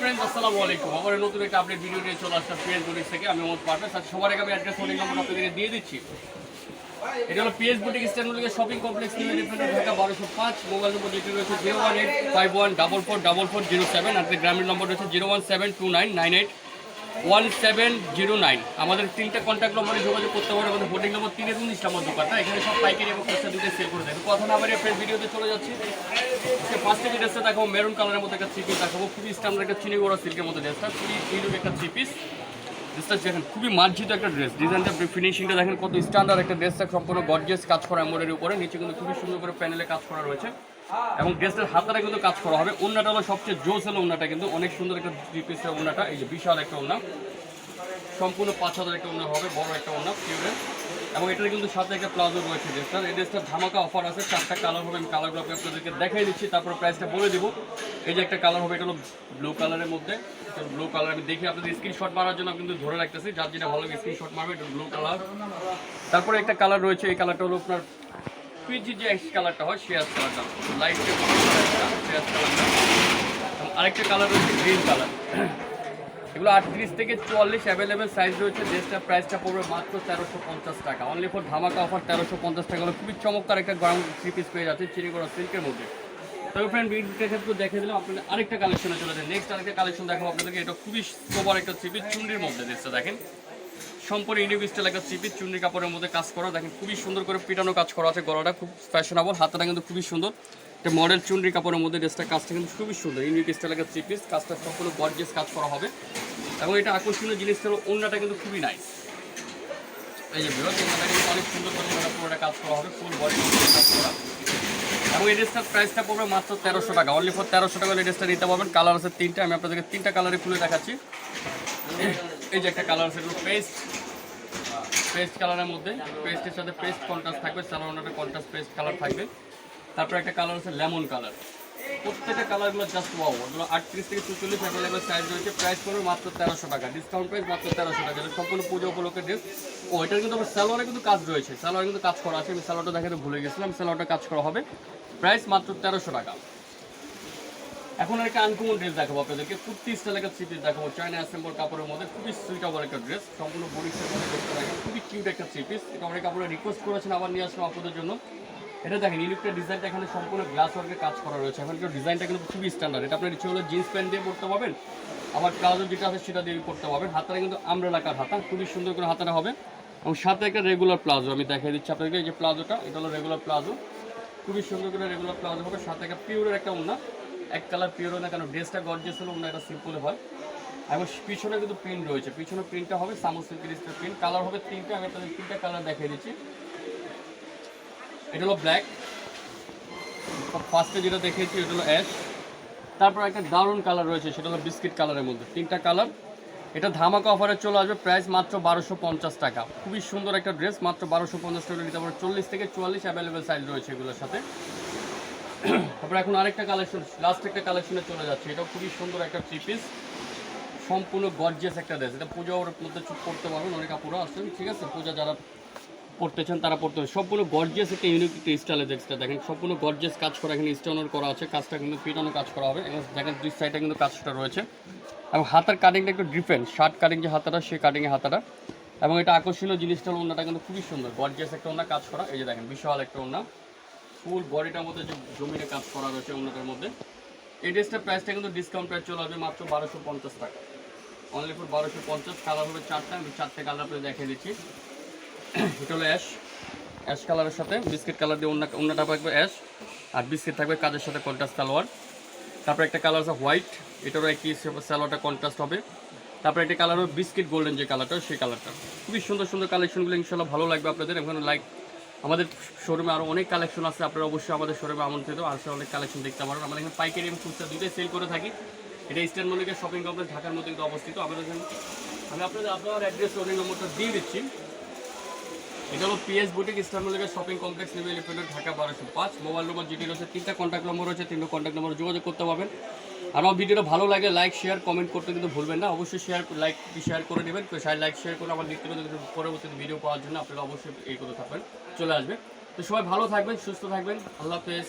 Friends আসসালামু আলাইকুম। আমার নতুন একটা আপডেট ভিডিও নিয়ে চলে আসলাম পিএস বুটিক থেকে। আমি আমার পার্টনার আর সবার আগে আমি অ্যাড্রেস ফোন নম্বর আপনাদেরকে দিয়ে দিচ্ছি। এটা হলো পিএস বুটিক স্ট্যান্ডগুলিকে শপিং কমপ্লেক্স নিউ ঢাকা বারোশো পাঁচ। মোবাইল নম্বর যেটি রয়েছে zero one eight five one double four double four zero seven আর গ্রামের নম্বর রয়েছে zero one seven two nine nine eight one seven zero nine. আমাদের তিনটা কন্ট্যাক্ট নম্বরে যোগাযোগ করতে পারে। আমাদের হোল্ডিং নম্বর তিনের উনিশ নম্বর দোকানটা। এখানে সব পাইকারি এবং খুচরা দুটো সেল করে দেবে। কথা না বাড়িয়ে ফ্রেন্ড ভিডিওতে চলে যাচ্ছি। সে ফার্স্টে যে ড্রেসটা দেখাবো মেরুন কালারের মধ্যে একটা থ্রি পিস দেখাবো। খুবই স্ট্যান্ডার্ড একটা চিনি গোড়া সিল্কের মধ্যে ড্রেসটা খুবই ইউনিক একটা থ্রি পিস ড্রেসটা দেখেন, খুবই মার্জিত একটা ড্রেস ডিজাইনটা ফিনিশিংটা দেখেন কত স্ট্যান্ডার্ড একটা ড্রেসটা সম্পূর্ণ গর্জিয়াস কাজ করা এমব্রয়ডারির উপরে। নিচে কিন্তু খুবই সুন্দর করে প্যানেলে কাজ করা রয়েছে। এবং ড্রেসটার হাতাটা কিন্তু কাজ করা হবে। ওন্নাটা হলো সবচেয়ে জোস হলো ওন্নাটা কিন্তু। অনেক সুন্দর একটা থ্রি পিসের ওন্নাটা এই যে বিশাল একটা ওন্না সম্পূর্ণ পাঁচ হাজার একটা ওনা হবে, বড় একটা ওনা পিউরের এবং এটার কিন্তু সাথে একটা প্লাজো রয়েছে ড্রেসটার এই ড্রেসটার ধামাকা অফার আছে। চারটা কালার হবে, আমি কালারগুলো আমি আপনাদেরকে দেখাই দিচ্ছি, তারপর প্রাইসটা বলে দিব। এই যে একটা কালার হবে, এটা হলো ব্লু কালারের মধ্যে। ব্লু কালার আমি দেখি আপনাদের স্ক্রিনশট মারার জন্য কিন্তু ধরে রাখতেছি। যার যেটা ভালো স্ক্রিনশট মারবে, এটা ব্লু কালার তারপরে একটা কালার রয়েছে, এই কালারটা হলো আপনার পিজি যে কালারটা হয় শেয়ার কালারটা লাইট কালারটা আরেকটা কালার রয়েছে গ্রিন কালার এগুলো আটত্রিশ থেকে চুয়াল্লিশ অ্যাভেলেবেল সাইজ রয়েছে। ড্রেসটার প্রাইসটা পড়বে মাত্র তেরোশো পঞ্চাশ টাকা। অনলি ফর ধামাকা অফার তেরোশো পঞ্চাশ টাকা। হলো খুবই চমৎকার একটা গরম থ্রি পিস পেয়ে যাচ্ছে চিনিগড়া সিল্কের মধ্যে। তবে ফ্রেন্ড ভিডিওটা ক্ষেত্রে দেখে দিলাম আপনাদের আরেকটা কালেকশনে চলে যায় নেক্সট আরেকটা কালেকশন দেখাবো আপনাদেরকে। এটা খুবই সোবার একটা থ্রি পিস চুন্ডির মধ্যে ড্রেসটা দেখেন। সম্পূর্ণ ইন্ডিভ স্টাইল একটা পিস চুন্ডি কাপড়ের মধ্যে কাজ করা। দেখেন, খুবই সুন্দর করে পিটানো কাজ করা আছে গলাটা, খুব ফ্যাশনেবল হাতটা কিন্তু খুবই সুন্দর। একটা মডেল চুন্ডি কাপড়ের মধ্যে ড্রেসটা কাজটা কিন্তু খুবই সুন্দর। ইউনিক স্টাইল একটা থ্রি পিস কাজটা সম্পূর্ণ গর্জিয়াস কাজ করা হবে। এবং এটা আকর্ষণীয় জিনিস হলো অন্যটা কিন্তু খুবই নাইস এই যে বৃহৎ কিন্তু অনেক সুন্দর করে পুরোটা কাজ করা হবে ফুল বডি কাজ করা। এবং এই ড্রেসটার প্রাইসটা পড়বে মাত্র তেরোশো টাকা। অনলি ফর তেরোশো টাকা এই ড্রেসটা নিতে পারবেন। কালার আছে তিনটা, আমি আপনাদেরকে তিনটা কালারে খুলে দেখাচ্ছি। এই যে একটা কালার আছে পেস্ট পেস্ট কালারের মধ্যে পেস্টের সাথে পেস্ট কন্ট্রাস্ট থাকবে সালোয়ারটা কন্ট্রাস্ট পেস্ট কালার থাকবে। তারপর একটা কালার আছে লেমন কালার প্রত্যেকটা কালারগুলো জাস্ট ওয়াও ওগুলো আটত্রিশ থেকে চুচল্লিশ অ্যাভেলেবেল সাইজ রয়েছে। প্রাইস পড়বে মাত্র তেরোশো টাকা ডিসকাউন্ট প্রাইস মাত্র তেরোশো টাকা। এটা সম্পূর্ণ পুজো উপলক্ষে ড্রেস ও, এটার কিন্তু আমার সালোয়ারে কিন্তু কাজ রয়েছে। সালোয়ারে কিন্তু কাজ করা আছে। আমি সালোয়ারটা দেখাতে ভুলে গেছিলাম, সালোয়ারটা কাজ করা হবে। প্রাইস মাত্র তেরোশো টাকা। এখন একটা আনকমন ড্রেস দেখাবো আপনাদেরকে। কুর্তি স্টাইল একটা থ্রি দেখাবো। চায়না অ্যাসেম্বল কাপড়ের মধ্যে খুবই সুইটেবল একটা ড্রেস সম্পূর্ণ বডি খুবই কিউট একটা থ্রি পিস এটা অনেক কাপড়ে রিকোয়েস্ট করেছেন আবার নিয়ে আসলাম আপনাদের জন্য। এটা দেখেন ইলেকট্রিক ডিজাইনটা এখানে সম্পূর্ণ গ্লাস ওয়ার্কের কাজ করা রয়েছে। এখন ডিজাইনটা কিন্তু খুবই স্ট্যান্ডার্ড এটা আপনার ইচ্ছে হলে জিন্স প্যান্ট দিয়ে পড়তে পারবেন। আবার প্লাজো যেটা আছে সেটা দিয়ে পড়তে পারবেন। হাতাটা কিন্তু আমরেলাকার হাতা। খুবই সুন্দর করে হাতাটা হবে। এবং সাথে একটা রেগুলার প্লাজো আমি দেখিয়ে দিচ্ছি আপনাদেরকে এই যে প্লাজোটা এটা হলো রেগুলার প্লাজো খুবই সুন্দর করে রেগুলার প্লাজো হবে। সাথে একটা পিওরের একটা উন্না এক কালার পিওর না কেন? ড্রেসটা গর্জিয়াস হলো উন্না এটা সিম্পল হয়। এবং পিছনে কিন্তু প্রিন্ট রয়েছে। পিছনে প্রিন্টটা হবে সামু সিল্কের প্রিন্ট কালার হবে তিনটে। আমি আপনাদের তিনটা কালার দেখিয়ে দিচ্ছি। এটা হলো ব্ল্যাক ফার্স্টে যেটা দেখেছি এটা হলো অ্যাশ তারপর একটা দারুণ কালার রয়েছে, সেটা হলো বিস্কিট কালারের মধ্যে। তিনটা কালার এটা ধামাকা অফারে চলে আসবে প্রাইস মাত্র বারোশো পঞ্চাশ টাকা। খুবই সুন্দর একটা ড্রেস মাত্র বারোশো পঞ্চাশ টাকা নিতে পারো। চল্লিশ থেকে চুয়াল্লিশ অ্যাভেলেবেল সাইজ রয়েছে এগুলোর সাথে। তারপর এখন আরেকটা কালেকশন লাস্ট একটা কালেকশনে চলে যাচ্ছে। এটাও খুবই সুন্দর একটা থ্রি পিস সম্পূর্ণ গর্জিয়াস একটা ড্রেস এটা পুজোর মধ্যে চুপ করতে পারবেন, অনেক আপুরা আসছেন, ঠিক আছে? পূজা যারা পড়তে চান, তারা পড়তে হবে সম্পূর্ণ গর্জিয়াস একটা ইউনিক একটা ড্রেসটা দেখেন। সম্পূর্ণ গর্জিয়াস কাজ করা এখানে স্টোনের করা আছে, কাজটা কিন্তু পিটানো কাজ করা হবে। এবং দেখেন, দুই সাইডে কিন্তু কাজটা রয়েছে। এবং হাতার কাটিংটা একটু ডিফারেন্ট শার্ট কাটিং যে হাতাটা, সেই কাটিংয়ে হাতাটা। এবং এটা আকর্ষণীয় জিনিসটা ওনাটা কিন্তু খুবই সুন্দর। গর্জিয়াস একটা ওনা কাজ করা। এই যে দেখেন, বিশাল একটা ওনা ফুল বডিটার মধ্যে যে জমিনে কাজ করা রয়েছে ওনাটার মধ্যে, এই ড্রেসটার প্রাইসটা কিন্তু ডিসকাউন্ট প্রাইস চলে আসবে মাত্র বারোশো পঞ্চাশ টাকা। অনলি ফর বারোশো পঞ্চাশ কালার হবে চারটা, আমি চারটে কালার আপনাদের দেখিয়ে দিচ্ছি। এটা হলো অ্যাশ অ্যাশ কালারের সাথে বিস্কিট কালার দিয়ে অন্য অন্যটা থাকবে অ্যাশ আর বিস্কিট থাকবে কাজের সাথে কন্ট্রাস্ট সালোয়ার। তারপরে একটা কালার আছে হোয়াইট এটারও একই সালোয়ারটা কন্ট্রাস্ট হবে। তারপরে একটা কালার হবে বিস্কিট গোল্ডেন যে কালারটা সেই কালারটা খুবই সুন্দর সুন্দর কালেকশনগুলো ইনশাল্লাহ ভালো লাগবে আপনাদের। এখানে লাইক আমাদের শোরুমে আরও অনেক কালেকশন আছে, আপনারা অবশ্যই আমাদের শোরুমে আমন্ত্রিত। আসলে অনেক কালেকশন দেখতে পারেন। আমরা এখানে পাইকারি এবং খুচরা দুটোই সেল করে থাকি। এটা ইস্টার্ন মল্লিকের শপিং কমপ্লেক্স ঢাকার মধ্যে কিন্তু অবস্থিত। আমাদের আমি আপনাদের আপনার অ্যাড্রেস ওনের নম্বরটা দিয়ে দিচ্ছি। এটা হলো পিএস বুটিক ইস্টার্ন মল্লিকের শপিং কমপ্লেক্স নেবে এলিফেন্টের ঢাকা, বারোশো পাঁচ। মোবাইল নম্বর যেটি রয়েছে, তিনটা কন্ট্যাক্ট নম্বর রয়েছে, তিনটা কন্ট্যাক্ট নম্বর যোগাযোগ করতে পারবেন। আর আমার ভিডিওটা ভালো লাগে লাইক শেয়ার কমেন্ট করতে কিন্তু ভুলবেন না। অবশ্যই শেয়ার লাইক শেয়ার করে নেবেন। লাইক শেয়ার করে আমার নিত্য পরবর্তী ভিডিও পাওয়ার জন্য আপনারা অবশ্যই এই করতে থাকবেন। চলে আসবে। তো সবাই ভালো থাকবেন, সুস্থ থাকবেন। আল্লাহ হাফেজ।